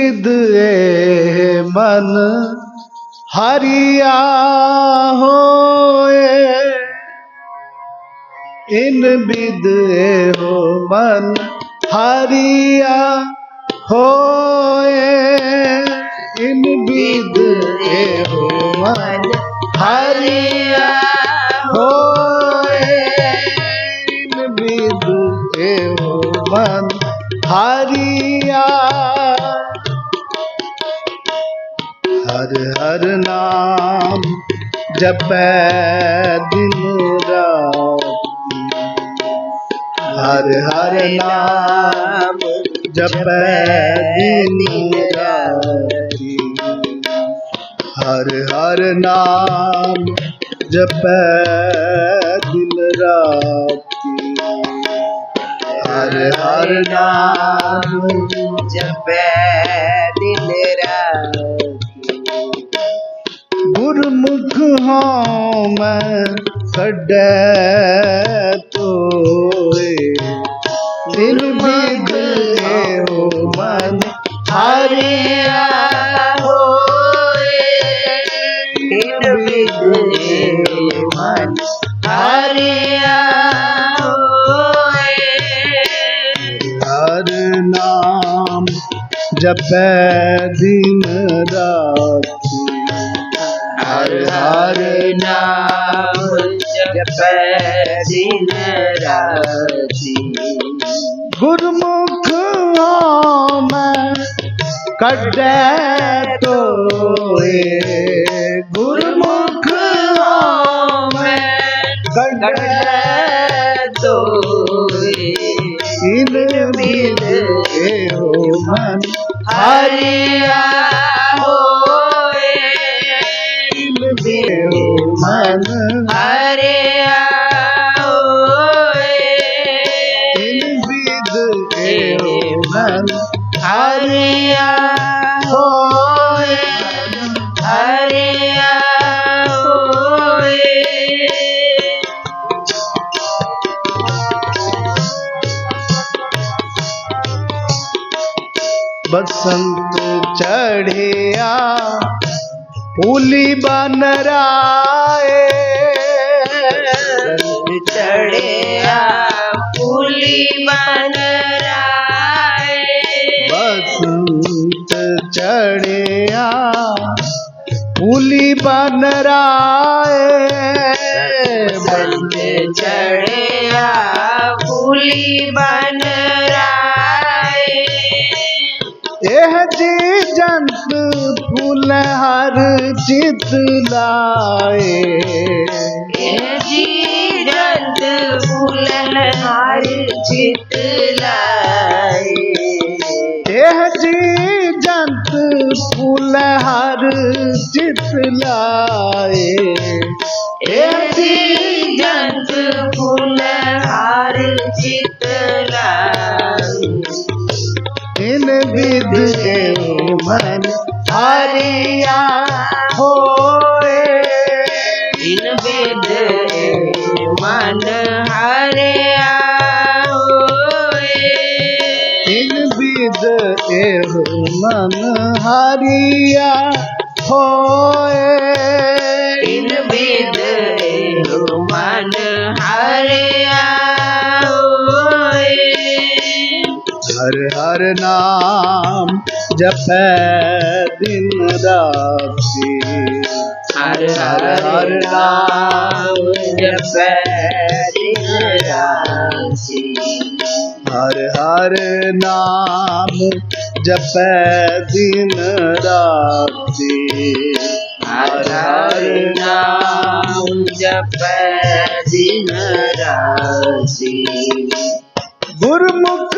ए मन, हरिया होए। इन ए हो मन, हरिया होए। इन ए हो मन, हरिया जपै दिन राति हर हर नाम जपै दिन राति हर हर नाम जपै दिन राति हर हर नाम जपे दिन राति गुरमुख हाँ मैं कड्डे तोए। दिल बिद हो मन हरिया होए दिन बिदे मन हरिया हर नाम जपै दिन राति। हर हर नाम जपे दिन राति गुरमुख हाँ मैं कड्डे तोए। गुरमुख हाँ मैं कड्डे तो इन बिद हो मन हरिया हरिया होए हरिया होए। बसंत चढ़िया फूली बनराए। रंग चढ़िया फूली बन राए चढ़िया फूली बनराए बसंत चढ़िया फूली बन एह जी जंत फूल हर चित लाए। जी जंत फूल हार चित लाए। चित लाए ये जी जंत फूल हार चित लाए इन विद एवं मन हरिया होए इन वेद मन हरिया होए इन विद एवं मन हरिया होए इन वेद मन हरिया होए हर हर नाम जपै दिन राति हर हर नाम जपै दिन राति हर हर नाम जपै दिन राति गुरमुख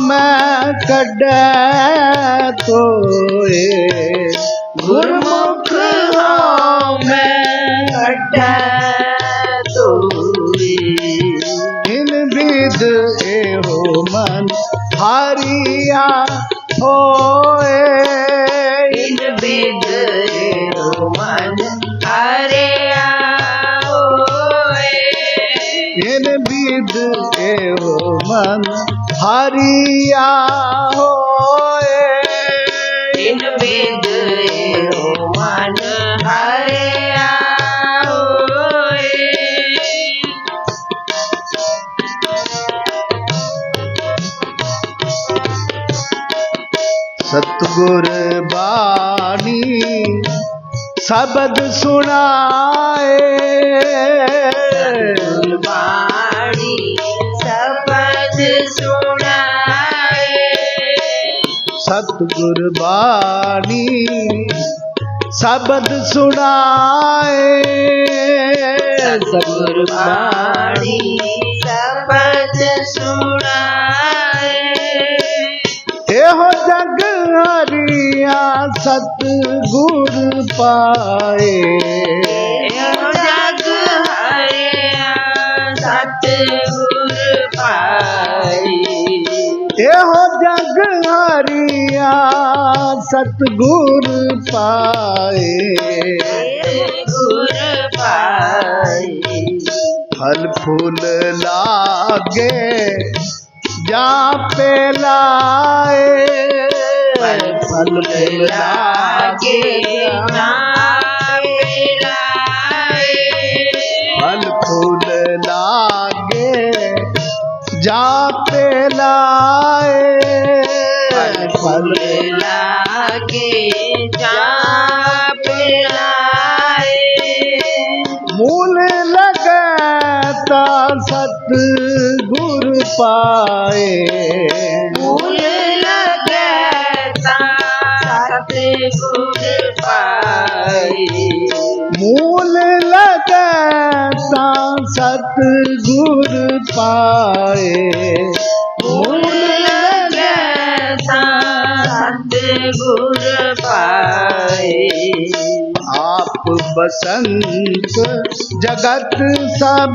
मैं कड्डै तोए। गुरमुख मैं कड्डै तोए। इन विद एहो मन हारिया होए। ਗੁਰ ਬਾਣੀ ਸਬਦ ਸੁਣਾਏ। ਬਾਣੀ ਸਬਦ ਸੁਣਾਏ। ਸਤਗੁਰ ਬਾਣੀ ਸਬਦ ਸੁਣਾਏ। ਸਤਗੁਰ ਬਾਣੀ सतगुर पाए। जग सतगुर पाए जग हरिया सतगुर पाए गुर पाए। फल फूल लागे, जा पे लाए। फल फूल लागे जाते लाए फल फूल लागे जाप लाए मूल लगता सतगुर पाए। पाए। सतगुर पाए आप बसंत जगत सब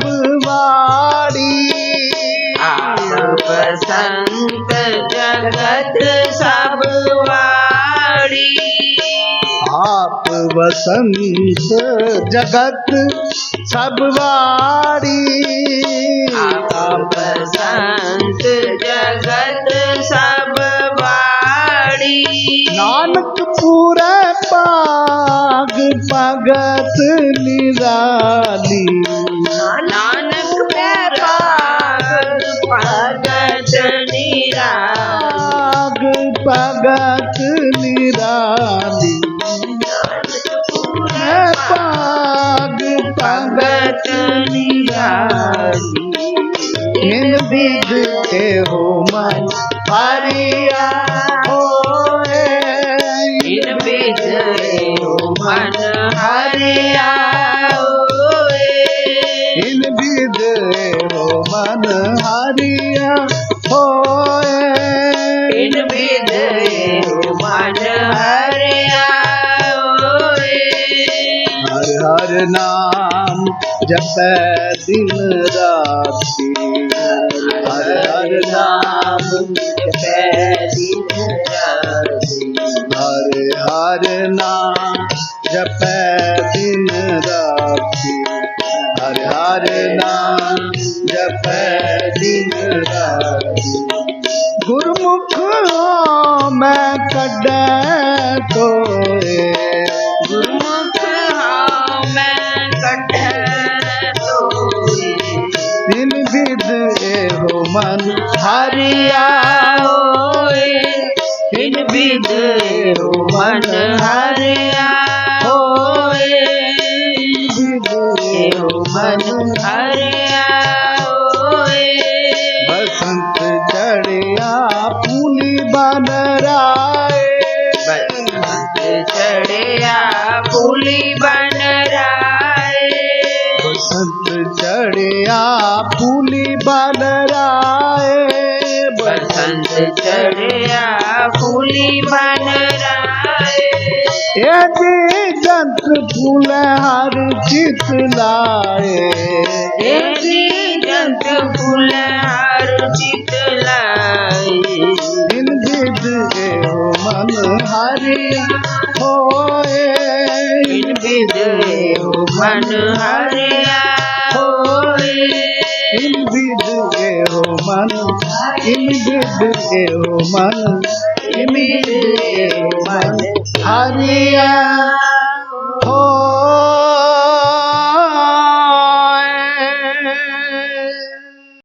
आप बसंत जगत सब वाड़ी आप वसंत जगत सब वाड़ी आप बसंत जगत सब वाड़ी नानक पूरे पाग भगत निराली। नानक निराली इन विद के हो जप दिन राति। हर हर नाम हर हर नाम जप दिन राति। हर हर नाम जप दिन राति। गुरमुख मैं कड्डे तोए विद एहो मन हरिया इन विद मन हरिया होए। मन हरिया बसंत चढ़िया फूली बन बसंत चढ़िया फूली बन राए बसंत चढ़िया फूली बन राए ए जंत फूल हर चित लाए। जंत फूल हर चित लाई दिन विद एहो मन हरिया होए। विद मन हरिया एहो मन इन विद एहो मन इन विद एहो मन हरिया